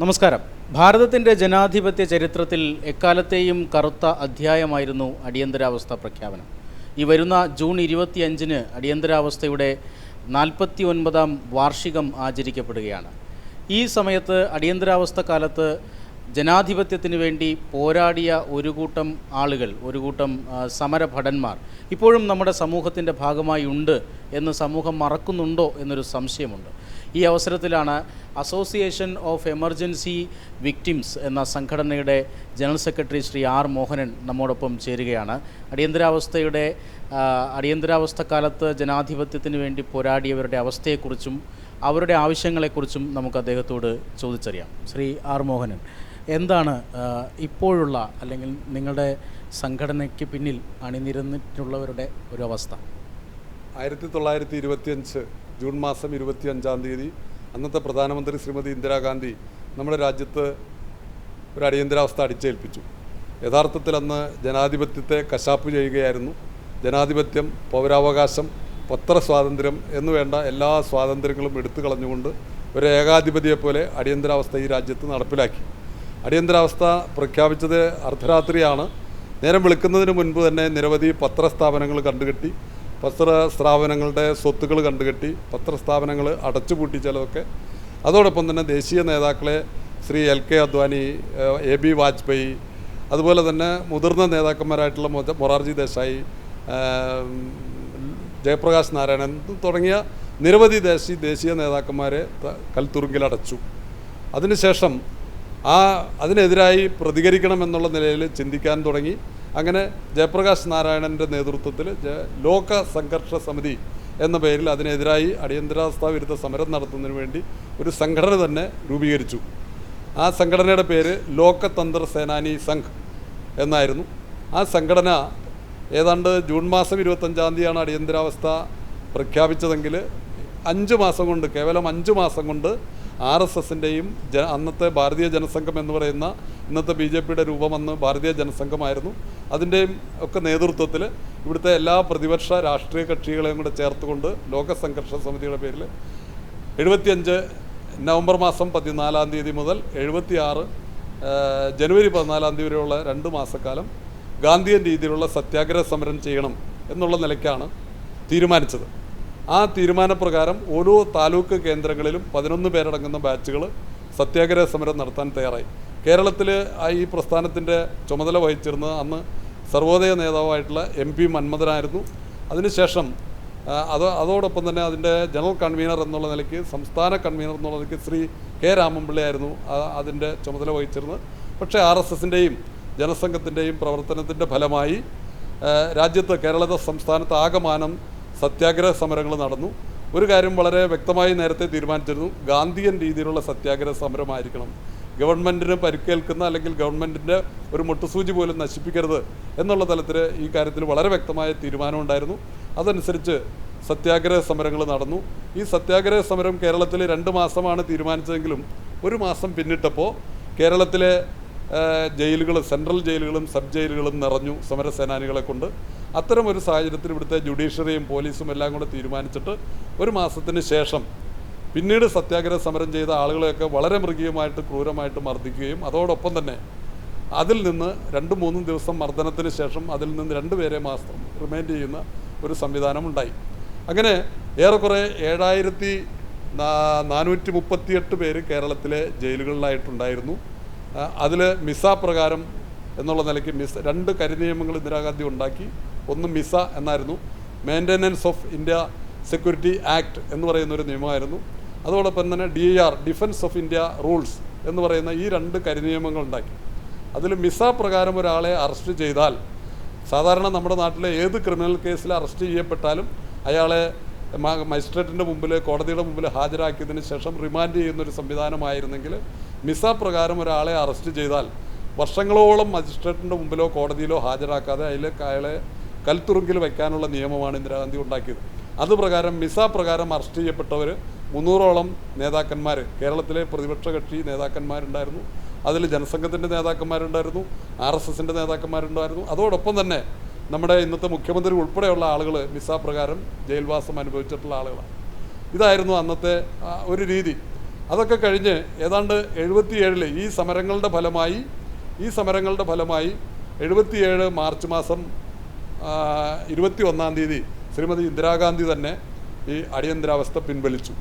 നമസ്കാരം. ഭാരതത്തിന്റെ ജനാധിപത്യ ചരിത്രത്തിൽ എക്കാലത്തെയും കറുത്ത അധ്യായമായിരുന്നു അടിയന്തരാവസ്ഥ പ്രഖ്യാപനം. ഈ വരുന്ന ജൂൺ ഇരുപത്തിയഞ്ചിന് അടിയന്തരാവസ്ഥയുടെ നാൽപ്പത്തി ഒൻപതാം വാർഷികം ആചരിക്കപ്പെടുകയാണ്. ഈ സമയത്ത് അടിയന്തരാവസ്ഥ കാലത്ത് ജനാധിപത്യത്തിന് വേണ്ടി പോരാടിയ ഒരു കൂട്ടം ആളുകൾ ഒരു കൂട്ടം സമരഭടന്മാർ ഇപ്പോഴും നമ്മുടെ സമൂഹത്തിന്റെ ഭാഗമായി ഉണ്ട് എന്ന് സമൂഹം മറക്കുന്നുണ്ടോ എന്നൊരു സംശയമുണ്ട്. ഈ അവസരത്തിലാണ് അസോസിയേഷൻ ഓഫ് എമർജൻസി വിക്ടിംസ് എന്ന സംഘടനയുടെ general secretary Shri R Mohanan നമ്മോടൊപ്പം ചേരുകയാണ്. അടിയന്തരാവസ്ഥയുടെ അടിയന്തരാവസ്ഥ കാലത്ത് ജനാധിപത്യത്തിന് വേണ്ടി പോരാടിയവരുടെ അവസ്ഥയെക്കുറിച്ചും അവരുടെ ആവശ്യങ്ങളെക്കുറിച്ചും നമുക്ക് അദ്ദേഹത്തോട് ചോദിച്ചറിയാം. ശ്രീ ആർ മോഹനൻ എന്താണ് ഇപ്പോഴുള്ള അല്ലെങ്കിൽ നിങ്ങളുടെ സംഘടനയ്ക്ക് പിന്നിൽ അണിനിരന്നിട്ടുള്ളവരുടെ ഒരു അവസ്ഥ? ആയിരത്തി തൊള്ളായിരത്തി ഇരുപത്തിയഞ്ച് ജൂൺ മാസം ഇരുപത്തിയഞ്ചാം തീയതി അന്നത്തെ പ്രധാനമന്ത്രി ശ്രീമതി ഇന്ദിരാഗാന്ധി നമ്മുടെ രാജ്യത്ത് ഒരു അടിയന്തരാവസ്ഥ അടിച്ചേൽപ്പിച്ചു. യഥാർത്ഥത്തിൽ അന്ന് ജനാധിപത്യത്തെ കശാപ്പ് ചെയ്യുകയായിരുന്നു. ജനാധിപത്യം പൗരാവകാശം പത്രസ്വാതന്ത്ര്യം എന്നു വേണ്ട എല്ലാ സ്വാതന്ത്ര്യങ്ങളും എടുത്തു കളഞ്ഞുകൊണ്ട് ഒരു ഏകാധിപതിയെപ്പോലെ അടിയന്തരാവസ്ഥ ഈ രാജ്യത്ത് നടപ്പിലാക്കി. അടിയന്തരാവസ്ഥ പ്രഖ്യാപിച്ചത് അർദ്ധരാത്രിയാണ്. നേരം വെളുക്കുന്നതിന് മുൻപ് തന്നെ നിരവധി പത്രസ്ഥാപനങ്ങൾ കണ്ടുകെട്ടി പത്ര സ്ഥാപനങ്ങളുടെ സ്വത്തുക്കൾ കണ്ടുകെട്ടി പത്രസ്ഥാപനങ്ങൾ അടച്ചുപൂട്ടി ചിലതൊക്കെ. അതോടൊപ്പം തന്നെ ദേശീയ നേതാക്കളെ Shri L K Advani A B Vajpayee അതുപോലെ തന്നെ മുതിർന്ന നേതാക്കന്മാരായിട്ടുള്ള മൊറാർജി ദേശായി ജയപ്രകാശ് നാരായണൻ തുടങ്ങിയ നിരവധി ദേശീയ ദേശീയ നേതാക്കന്മാരെ കൽത്തുറുങ്കിലടച്ചു അതിനുശേഷം ആ അതിനെതിരായി പ്രതികരിക്കണം എന്നുള്ള നിലയിൽ ചിന്തിക്കാൻ തുടങ്ങി. അങ്ങനെ ജയപ്രകാശ് നാരായണന്റെ നേതൃത്വത്തിൽ ലോക സംഘർഷ സമിതി എന്ന പേരിൽ അതിനെതിരായി അടിയന്തരാവസ്ഥ വിരുദ്ധ സമരം നടത്തുന്നതിന് വേണ്ടി ഒരു സംഘടന തന്നെ രൂപീകരിച്ചു. ആ സംഘടനയുടെ പേര് ലോകതന്ത്ര സേനാനി സംഘ് എന്നായിരുന്നു. ആ സംഘടന ഏതാണ്ട് ജൂൺ മാസം ഇരുപത്തഞ്ചാം തീയതിയാണ് അടിയന്തരാവസ്ഥ പ്രഖ്യാപിച്ചതെങ്കിൽ അഞ്ച് മാസം കൊണ്ട് കേവലം അഞ്ച് മാസം കൊണ്ട് ആർ എസ് എസിന്റെയും ജ അന്നത്തെ ഭാരതീയ ജനസംഘം എന്ന് പറയുന്ന ഇന്നത്തെ ബി ജെ പിയുടെ രൂപം അന്ന് ഭാരതീയ ജനസംഘമായിരുന്നു. അതിന്റെയും ഒക്കെ നേതൃത്വത്തിൽ ഇവിടുത്തെ എല്ലാ പ്രതിപക്ഷ രാഷ്ട്രീയ കക്ഷികളെയും കൂടെ ചേർത്തുകൊണ്ട് ലോക സംഘർഷ സമിതിയുടെ പേരിൽ എഴുപത്തിയഞ്ച് നവംബർ മാസം പതിനാലാം തീയതി മുതൽ എഴുപത്തിയാറ് ജനുവരി പതിനാലാം തീയതി വരെയുള്ള രണ്ട് മാസക്കാലം ഗാന്ധിയൻ രീതിയിലുള്ള സത്യാഗ്രഹ സമരം ചെയ്യണം എന്നുള്ള നിലയ്ക്കാണ് തീരുമാനിച്ചത്. ആ തീരുമാനപ്രകാരം ഓരോ താലൂക്ക് കേന്ദ്രങ്ങളിലും പതിനൊന്ന് പേരടങ്ങുന്ന ബാച്ചുകൾ സത്യാഗ്രഹ സമരം നടത്താൻ തയ്യാറായി. കേരളത്തിൽ ഈ പ്രസ്ഥാനത്തിന്റെ ചുമതല വഹിച്ചിരുന്നത് അന്ന് സർവോദയ നേതാവായിട്ടുള്ള എം പി മന്മഥനായിരുന്നു. അതിനുശേഷം അത് അതോടൊപ്പം തന്നെ അതിന്റെ ജനറൽ കൺവീനർ എന്നുള്ള നിലയ്ക്ക് സംസ്ഥാന കൺവീനർ എന്നുള്ള നിലയ്ക്ക് ശ്രീ കെ രാമൻപിള്ളയായിരുന്നു അതിന്റെ ചുമതല വഹിച്ചിരുന്നത്. പക്ഷേ ആർ എസ് എസിന്റെയും ജനസംഘത്തിന്റെയും പ്രവർത്തനത്തിന്റെ ഫലമായി രാജ്യത്ത് കേരള സംസ്ഥാനത്ത് ആകമാനം സത്യാഗ്രഹ സമരങ്ങൾ നടന്നു. ഒരു കാര്യം വളരെ വ്യക്തമായി നേരത്തെ തീരുമാനിച്ചിരുന്നു. ഗാന്ധിയൻ രീതിയിലുള്ള സത്യാഗ്രഹ സമരമായിരിക്കണം. ഗവൺമെന്റിന് പരിക്കേൽക്കുന്ന അല്ലെങ്കിൽ ഗവൺമെന്റിന്റെ ഒരു മുട്ടുസൂചി പോലും നശിപ്പിക്കരുത് എന്നുള്ള തലത്തിൽ ഈ കാര്യത്തിൽ വളരെ വ്യക്തമായ തീരുമാനമുണ്ടായിരുന്നു അതനുസരിച്ച് സത്യാഗ്രഹ സമരങ്ങൾ നടന്നു. ഈ സത്യാഗ്രഹ സമരം കേരളത്തിൽ രണ്ട് മാസമാണ് തീരുമാനിച്ചതെങ്കിലും ഒരു മാസം പിന്നിട്ടപ്പോൾ കേരളത്തിലെ ജയിലുകൾ സെൻട്രൽ ജയിലുകളും സബ് ജയിലുകളും നിറഞ്ഞു സമരസേനാനികളെ കൊണ്ട്. അത്തരം ഒരു സാഹചര്യത്തിൽ ഇവിടുത്തെ ജുഡീഷ്യറിയും പോലീസും എല്ലാം കൂടെ തീരുമാനിച്ചിട്ട് ഒരു മാസത്തിന് ശേഷം പിന്നീട് സത്യാഗ്രഹ സമരം ചെയ്ത ആളുകളെയൊക്കെ വളരെ മൃഗീയമായിട്ട് ക്രൂരമായിട്ട് മർദ്ദിക്കുകയും അതോടൊപ്പം തന്നെ അതിൽ നിന്ന് രണ്ട് മൂന്നും ദിവസം മർദ്ദനത്തിന് ശേഷം അതിൽ നിന്ന് രണ്ടുപേരെ മാസം റിമൈൻഡ് ചെയ്യുന്ന ഒരു സംവിധാനം ഉണ്ടായി. അങ്ങനെ ഏറെക്കുറെ ഏഴായിരത്തി നാനൂറ്റി മുപ്പത്തിയെട്ട് പേര് കേരളത്തിലെ ജയിലുകളിലായിട്ടുണ്ടായിരുന്നു. അതിൽ മിസ പ്രകാരം എന്നുള്ള നിലയ്ക്ക് മിസ് രണ്ട് കരിനിയമങ്ങൾ ഇന്ദിരാഗാന്ധി ഉണ്ടാക്കി. ഒന്ന് മിസ എന്നായിരുന്നു. Maintenance of India security act എന്ന് പറയുന്ന ഒരു നിയമമായിരുന്നു. അതോടൊപ്പം തന്നെ D R defence of India rules എന്ന് പറയുന്ന ഈ രണ്ട് കരിനിയമങ്ങൾ ഉണ്ടാക്കി. അതിൽ മിസ പ്രകാരം ഒരാളെ അറസ്റ്റ് ചെയ്താൽ സാധാരണ നമ്മുടെ നാട്ടിലെ ഏത് ക്രിമിനൽ കേസിൽ അറസ്റ്റ് ചെയ്യപ്പെട്ടാലും അയാളെ മജിസ്ട്രേറ്റിന്റെ മുമ്പിൽ കോടതിയുടെ മുമ്പിൽ ഹാജരാക്കിയതിന് ശേഷം റിമാൻഡ് ചെയ്യുന്ന ഒരു സംവിധാനമായിരുന്നെങ്കിൽ മിസ പ്രകാരം ഒരാളെ അറസ്റ്റ് ചെയ്താൽ വർഷങ്ങളോളം മജിസ്ട്രേറ്റിന്റെ മുമ്പിലോ കോടതിയിലോ ഹാജരാക്കാതെ അതിൽ അയാളെ കൽത്തുറുങ്കിൽ വയ്ക്കാനുള്ള നിയമമാണ് ഇന്ദിരാഗാന്ധി ഉണ്ടാക്കിയത്. അതുപ്രകാരം മിസ പ്രകാരം അറസ്റ്റ് ചെയ്യപ്പെട്ടവർ മുന്നൂറോളം നേതാക്കന്മാർ കേരളത്തിലെ പ്രതിപക്ഷ കക്ഷി നേതാക്കന്മാരുണ്ടായിരുന്നു അതിൽ ജനസംഘത്തിന്റെ നേതാക്കന്മാരുണ്ടായിരുന്നു ആർ എസ് എസിന്റെ നേതാക്കന്മാരുണ്ടായിരുന്നു. അതോടൊപ്പം തന്നെ നമ്മുടെ ഇന്നത്തെ മുഖ്യമന്ത്രി ഉൾപ്പെടെയുള്ള ആളുകൾ മിസ പ്രകാരം ജയിൽവാസം അനുഭവിച്ചിട്ടുള്ള ആളുകളാണ്. ഇതായിരുന്നു അന്നത്തെ ഒരു രീതി. അതൊക്കെ കഴിഞ്ഞ് ഏതാണ്ട് എഴുപത്തിയേഴിൽ ഈ സമരങ്ങളുടെ ഫലമായി ഈ സമരങ്ങളുടെ ഫലമായി എഴുപത്തിയേഴ് മാർച്ച് മാസം ഇരുപത്തി ഒന്നാം തീയതി ശ്രീമതി ഇന്ദിരാഗാന്ധി തന്നെ ഈ അടിയന്തരാവസ്ഥ പിൻവലിച്ചു.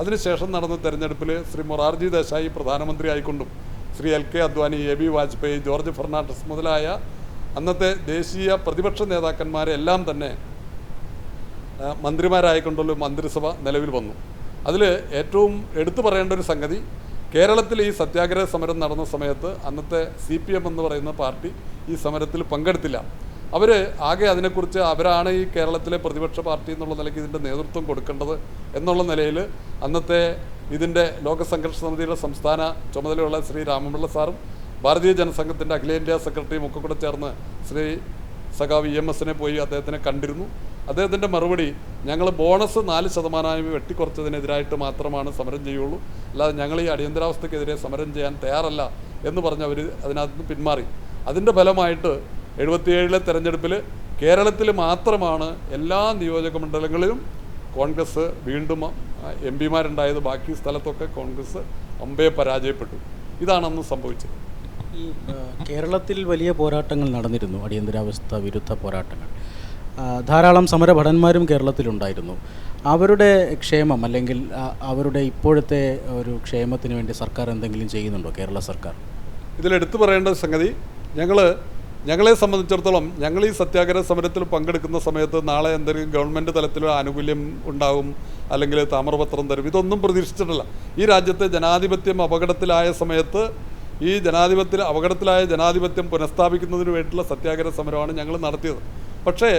അതിനുശേഷം നടന്ന തെരഞ്ഞെടുപ്പിൽ ശ്രീ മൊറാർജി ദേശായി പ്രധാനമന്ത്രി ആയിക്കൊണ്ടും Shri L K Advani A B Vajpayee George Fernandes മുതലായ അന്നത്തെ ദേശീയ പ്രതിപക്ഷ നേതാക്കന്മാരെല്ലാം തന്നെ മന്ത്രിമാരായിക്കൊണ്ടുള്ള മന്ത്രിസഭ നിലവിൽ വന്നു. അതിൽ ഏറ്റവും എടുത്തു പറയേണ്ട ഒരു സംഗതി കേരളത്തിൽ ഈ സത്യാഗ്രഹ സമരം നടന്ന സമയത്ത് അന്നത്തെ സി പി എം എന്ന് പറയുന്ന പാർട്ടി ഈ സമരത്തിൽ പങ്കെടുത്തില്ല. അവർ ആകെ അതിനെക്കുറിച്ച് അവരാണ് ഈ കേരളത്തിലെ പ്രതിപക്ഷ പാർട്ടി എന്നുള്ള നിലയ്ക്ക് ഇതിന്റെ നേതൃത്വം കൊടുക്കേണ്ടത് എന്നുള്ള നിലയിൽ അന്നത്തെ ഇതിന്റെ ലോകസംഘർഷ സമിതിയുടെ സംസ്ഥാന ചുമതലയുള്ള ശ്രീ രാമപിള്ള സാറും ഭാരതീയ ജനസംഘത്തിന്റെ അഖിലേന്ത്യാ സെക്രട്ടറിയും ഒക്കെ കൂടെ ചേർന്ന് ശ്രീ സഖാവ് ഇ എം എസിനെ പോയി അദ്ദേഹത്തിനെ കണ്ടിരുന്നു. അദ്ദേഹത്തിന്റെ മറുപടി ഞങ്ങൾ ബോണസ് നാല് ശതമാനമായി വെട്ടിക്കുറച്ചതിനെതിരായിട്ട് മാത്രമാണ് സമരം ചെയ്യുള്ളൂ. അല്ലാതെ ഞങ്ങൾ ഈ അടിയന്തരാവസ്ഥക്കെതിരെ സമരം ചെയ്യാൻ തയ്യാറല്ല എന്ന് പറഞ്ഞ് അവർ അതിനകത്ത് പിന്മാറി. അതിന്റെ ഫലമായിട്ട് എഴുപത്തിയേഴിലെ തെരഞ്ഞെടുപ്പിൽ കേരളത്തിൽ മാത്രമാണ് എല്ലാ നിയോജക മണ്ഡലങ്ങളിലും കോൺഗ്രസ് വീണ്ടും എം പിമാരുണ്ടായത്. ബാക്കി സ്ഥലത്തൊക്കെ കോൺഗ്രസ് അമ്പയെ പരാജയപ്പെട്ടു. ഇതാണ് അന്ന് സംഭവിച്ചത്. ഈ കേരളത്തിൽ വലിയ പോരാട്ടങ്ങൾ നടന്നിരുന്നു. അടിയന്തരാവസ്ഥ വിരുദ്ധ പോരാട്ടങ്ങൾ. ധാരാളം സമരഭടന്മാരും കേരളത്തിലുണ്ടായിരുന്നു. അവരുടെ ക്ഷേമം അല്ലെങ്കിൽ അവരുടെ ഇപ്പോഴത്തെ ഒരു ക്ഷേമത്തിന് വേണ്ടി സർക്കാർ എന്തെങ്കിലും ചെയ്യുന്നുണ്ടോ? കേരള സർക്കാർ. ഇതിലെടുത്തു പറയേണ്ട സംഗതി ഞങ്ങൾ ഞങ്ങളെ സംബന്ധിച്ചിടത്തോളം ഞങ്ങൾ ഈ സത്യാഗ്രഹ സമരത്തിൽ പങ്കെടുക്കുന്ന സമയത്ത് നാളെ എന്തെങ്കിലും ഗവൺമെന്റ് തലത്തിൽ ആനുകൂല്യം ഉണ്ടാവും അല്ലെങ്കിൽ താമ്രപത്രം തരും. ഇതൊന്നും പ്രതീക്ഷിച്ചിട്ടില്ല. ഈ രാജ്യത്തെ ജനാധിപത്യം അപകടത്തിലായ സമയത്ത് ഈ ജനാധിപത്യ അപകടത്തിലായ ജനാധിപത്യം പുനഃസ്ഥാപിക്കുന്നതിന് വേണ്ടിയിട്ടുള്ള സത്യാഗ്രഹ സമരമാണ് ഞങ്ങൾ നടത്തിയത്. പക്ഷേ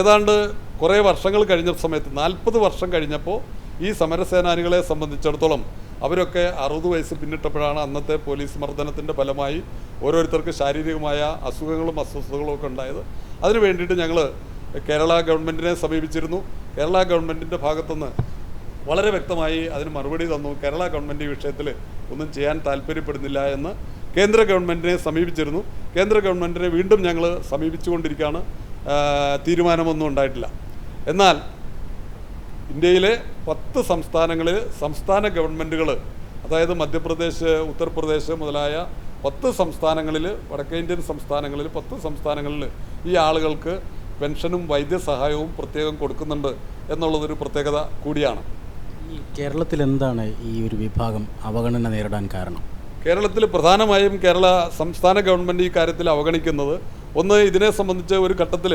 ഏതാണ്ട് കുറേ വർഷങ്ങൾ കഴിഞ്ഞ സമയത്ത് നാൽപ്പത് വർഷം കഴിഞ്ഞപ്പോൾ ഈ സമരസേനാനികളെ സംബന്ധിച്ചിടത്തോളം അവരൊക്കെ അറുപത് വയസ്സ് പിന്നിട്ടപ്പോഴാണ് അന്നത്തെ പോലീസ് മർദ്ദനത്തിന്റെ ഫലമായി ഓരോരുത്തർക്ക് ശാരീരികമായ അസുഖങ്ങളും അസ്വസ്ഥതകളും ഒക്കെ ഉണ്ടായത്. അതിനു വേണ്ടിയിട്ട് ഞങ്ങൾ കേരള ഗവൺമെന്റിനെ സമീപിച്ചിരുന്നു. കേരള ഗവൺമെന്റിന്റെ ഭാഗത്തുനിന്ന് വളരെ വ്യക്തമായി അതിന് മറുപടി തന്നു. കേരള ഗവൺമെന്റ് ഈ വിഷയത്തിൽ ഒന്നും ചെയ്യാൻ താല്പര്യപ്പെടുന്നില്ല എന്ന് കേന്ദ്ര ഗവൺമെന്റിനെ സമീപിച്ചിരുന്നു. കേന്ദ്ര ഗവൺമെന്റിനെ വീണ്ടും ഞങ്ങൾ സമീപിച്ചുകൊണ്ടിരിക്കുകയാണ് തീരുമാനമൊന്നും ഉണ്ടായിട്ടില്ല. എന്നാൽ ഇന്ത്യയിലെ പത്ത് സംസ്ഥാനങ്ങളിൽ സംസ്ഥാന ഗവൺമെന്റുകൾ അതായത് മധ്യപ്രദേശ് ഉത്തർപ്രദേശ് മുതലായ പത്ത് സംസ്ഥാനങ്ങളിൽ വടക്കേ ഇന്ത്യൻ സംസ്ഥാനങ്ങളിൽ പത്ത് സംസ്ഥാനങ്ങളിൽ ഈ ആളുകൾക്ക് പെൻഷനും വൈദ്യസഹായവും പ്രത്യേകം കൊടുക്കുന്നുണ്ട് എന്നുള്ളതൊരു പ്രത്യേകത കൂടിയാണ്. ഈ കേരളത്തിൽ എന്താണ് ഈ ഒരു വിഭാഗം അവഗണന നേരിടാൻ കാരണം? കേരളത്തിൽ പ്രധാനമായും കേരള സംസ്ഥാന ഗവൺമെന്റ് ഈ കാര്യത്തിൽ അവഗണിക്കുന്നത്. ഒന്ന് ഇതിനെ സംബന്ധിച്ച് ഒരു ഘട്ടത്തിൽ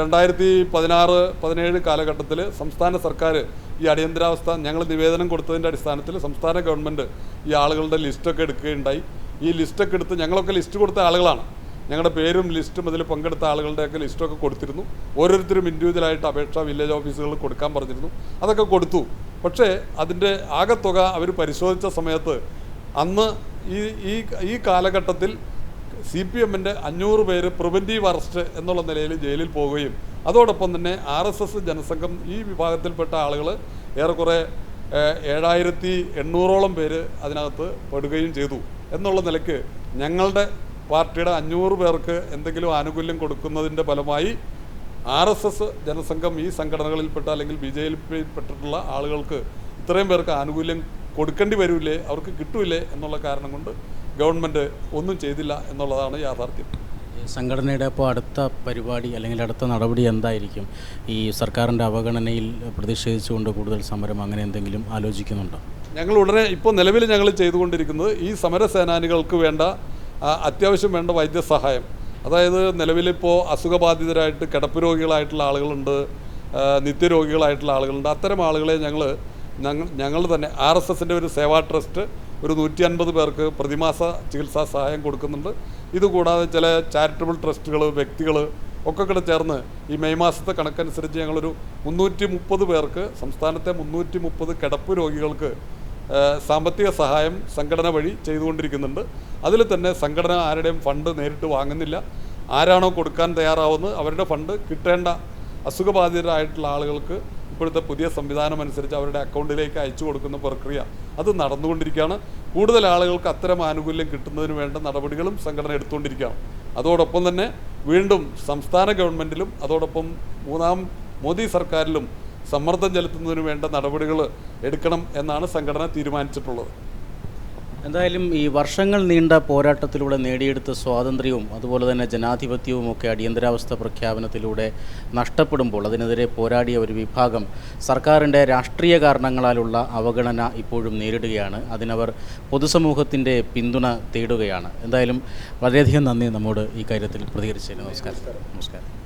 രണ്ടായിരത്തി പതിനാറ് പതിനേഴ് കാലഘട്ടത്തിൽ സംസ്ഥാന സർക്കാർ ഈ അടിയന്തരാവസ്ഥ ഞങ്ങൾ നിവേദനം കൊടുത്തതിന്റെ അടിസ്ഥാനത്തിൽ സംസ്ഥാന ഗവൺമെന്റ് ഈ ആളുകളുടെ ലിസ്റ്റൊക്കെ എടുക്കുകയുണ്ടായി. ഈ ലിസ്റ്റൊക്കെ എടുത്ത് ഞങ്ങളൊക്കെ ലിസ്റ്റ് കൊടുത്ത ആളുകളാണ്. ഞങ്ങളുടെ പേരും ലിസ്റ്റും അതിൽ പങ്കെടുത്ത ആളുകളുടെയൊക്കെ ലിസ്റ്റൊക്കെ കൊടുത്തിരുന്നു. ഓരോരുത്തരും ഇൻഡിവിജ്വലായിട്ട് അപേക്ഷ വില്ലേജ് ഓഫീസുകളിൽ കൊടുക്കാൻ പറഞ്ഞിരുന്നു. അതൊക്കെ കൊടുത്തു. പക്ഷേ അതിന്റെ ആകെത്തുക അവർ പരിശോധിച്ച സമയത്ത് അന്ന് ഈ ഈ ഈ കാലഘട്ടത്തിൽ സി പി എമ്മിന്റെ അഞ്ഞൂറ് പേര് പ്രിവന്റീവ് അറസ്റ്റ് എന്നുള്ള നിലയിൽ ജയിലിൽ പോവുകയും അതോടൊപ്പം തന്നെ ആർ എസ് എസ് ജനസംഘം ഈ വിഭാഗത്തിൽപ്പെട്ട ആളുകൾ ഏറെക്കുറെ ഏഴായിരത്തി എണ്ണൂറോളം പേര് അതിനകത്ത് പെടുകയും ചെയ്തു. എന്നുള്ള നിലയ്ക്ക് ഞങ്ങളുടെ പാർട്ടിയുടെ അഞ്ഞൂറ് പേർക്ക് എന്തെങ്കിലും ആനുകൂല്യം കൊടുക്കുന്നതിന്റെ ഫലമായി ആർ എസ് എസ് ജനസംഘം ഈ സംഘടനകളിൽപ്പെട്ട അല്ലെങ്കിൽ ബി ജെ പെട്ടിട്ടുള്ള ആളുകൾക്ക് ഇത്രയും പേർക്ക് ആനുകൂല്യം കൊടുക്കേണ്ടി വരില്ലേ അവർക്ക് കിട്ടൂലേ എന്നുള്ള കാരണം കൊണ്ട് ഗവൺമെന്റ് ഒന്നും ചെയ്തില്ല എന്നുള്ളതാണ് യാഥാർത്ഥ്യം. സംഘടനയുടെ അപ്പോൾ അടുത്ത പരിപാടി അല്ലെങ്കിൽ അടുത്ത നടപടി എന്തായിരിക്കും? ഈ സർക്കാരിന്റെ അവഗണനയിൽ പ്രതിഷേധിച്ചുകൊണ്ട് കൂടുതൽ സമരം അങ്ങനെ എന്തെങ്കിലും ആലോചിക്കുന്നുണ്ടോ? ഞങ്ങൾ ഉടനെ ഇപ്പോൾ നിലവിൽ ഞങ്ങൾ ചെയ്തുകൊണ്ടിരിക്കുന്നത് ഈ സമരസേനാനികൾക്ക് വേണ്ട അത്യാവശ്യം വേണ്ട വൈദ്യസഹായം. അതായത് നിലവിലിപ്പോൾ അസുഖബാധിതരായിട്ട് കിടപ്പ് രോഗികളായിട്ടുള്ള ആളുകളുണ്ട് നിത്യരോഗികളായിട്ടുള്ള ആളുകളുണ്ട്. അത്തരം ആളുകളെ ഞങ്ങൾ ഞങ്ങൾ ഞങ്ങൾ തന്നെ ആർ എസ് എസിന്റെ ഒരു സേവാ ട്രസ്റ്റ് ഒരു നൂറ്റി അൻപത് പേർക്ക് പ്രതിമാസ ചികിത്സാ സഹായം കൊടുക്കുന്നുണ്ട്. ഇതുകൂടാതെ ചില ചാരിറ്റബിൾ ട്രസ്റ്റുകൾ വ്യക്തികൾ ഒക്കെ കൂടെ ചേർന്ന് ഈ മെയ് മാസത്തെ കണക്കനുസരിച്ച് ഞങ്ങളൊരു മുന്നൂറ്റി മുപ്പത് പേർക്ക് സംസ്ഥാനത്തെ മുന്നൂറ്റി മുപ്പത് കിടപ്പ് രോഗികൾക്ക് സാമ്പത്തിക സഹായം സംഘടന വഴി ചെയ്തുകൊണ്ടിരിക്കുന്നുണ്ട്. അതിൽ തന്നെ സംഘടന ആരുടെയും ഫണ്ട് നേരിട്ട് വാങ്ങുന്നില്ല. ആരാണോ കൊടുക്കാൻ തയ്യാറാവുന്നത് അവരുടെ ഫണ്ട് കിട്ടേണ്ട അസുഖബാധിതരായിട്ടുള്ള ആളുകൾക്ക് ഇപ്പോഴത്തെ പുതിയ സംവിധാനം അനുസരിച്ച് അവരുടെ അക്കൗണ്ടിലേക്ക് അയച്ചു കൊടുക്കുന്ന പ്രക്രിയ അത് നടന്നുകൊണ്ടിരിക്കുകയാണ്. കൂടുതൽ ആളുകൾക്ക് അത്തരം ആനുകൂല്യം കിട്ടുന്നതിന് വേണ്ട നടപടികളും സംഘടന എടുത്തുകൊണ്ടിരിക്കുകയാണ്. അതോടൊപ്പം തന്നെ വീണ്ടും സംസ്ഥാന ഗവൺമെന്റിലും അതോടൊപ്പം മൂന്നാം മോദി സർക്കാരിലും സമ്മർദ്ദം ചെലുത്തുന്നതിന് വേണ്ട നടപടികൾ എടുക്കണം എന്നാണ് സംഘടന തീരുമാനിച്ചിട്ടുള്ളത്. എന്തായാലും ഈ വർഷങ്ങൾ നീണ്ട പോരാട്ടത്തിലൂടെ നേടിയെടുത്ത സ്വാതന്ത്ര്യവും അതുപോലെ തന്നെ ജനാധിപത്യവും ഒക്കെ അടിയന്തരാവസ്ഥ പ്രഖ്യാപനത്തിലൂടെ നഷ്ടപ്പെടുമ്പോൾ അതിനെതിരെ പോരാടിയ ഒരു വിഭാഗം സർക്കാരിന്റെ രാഷ്ട്രീയ കാരണങ്ങളാലുള്ള അവഗണന ഇപ്പോഴും നേരിടുകയാണ്. അതിനവർ പൊതുസമൂഹത്തിന്റെ പിന്തുണ തേടുകയാണ്. എന്തായാലും വളരെയധികം നന്ദി നമ്മോട് ഈ കാര്യത്തിൽ പ്രതികരിച്ചതിന്. നമസ്കാരം. നമസ്കാരം.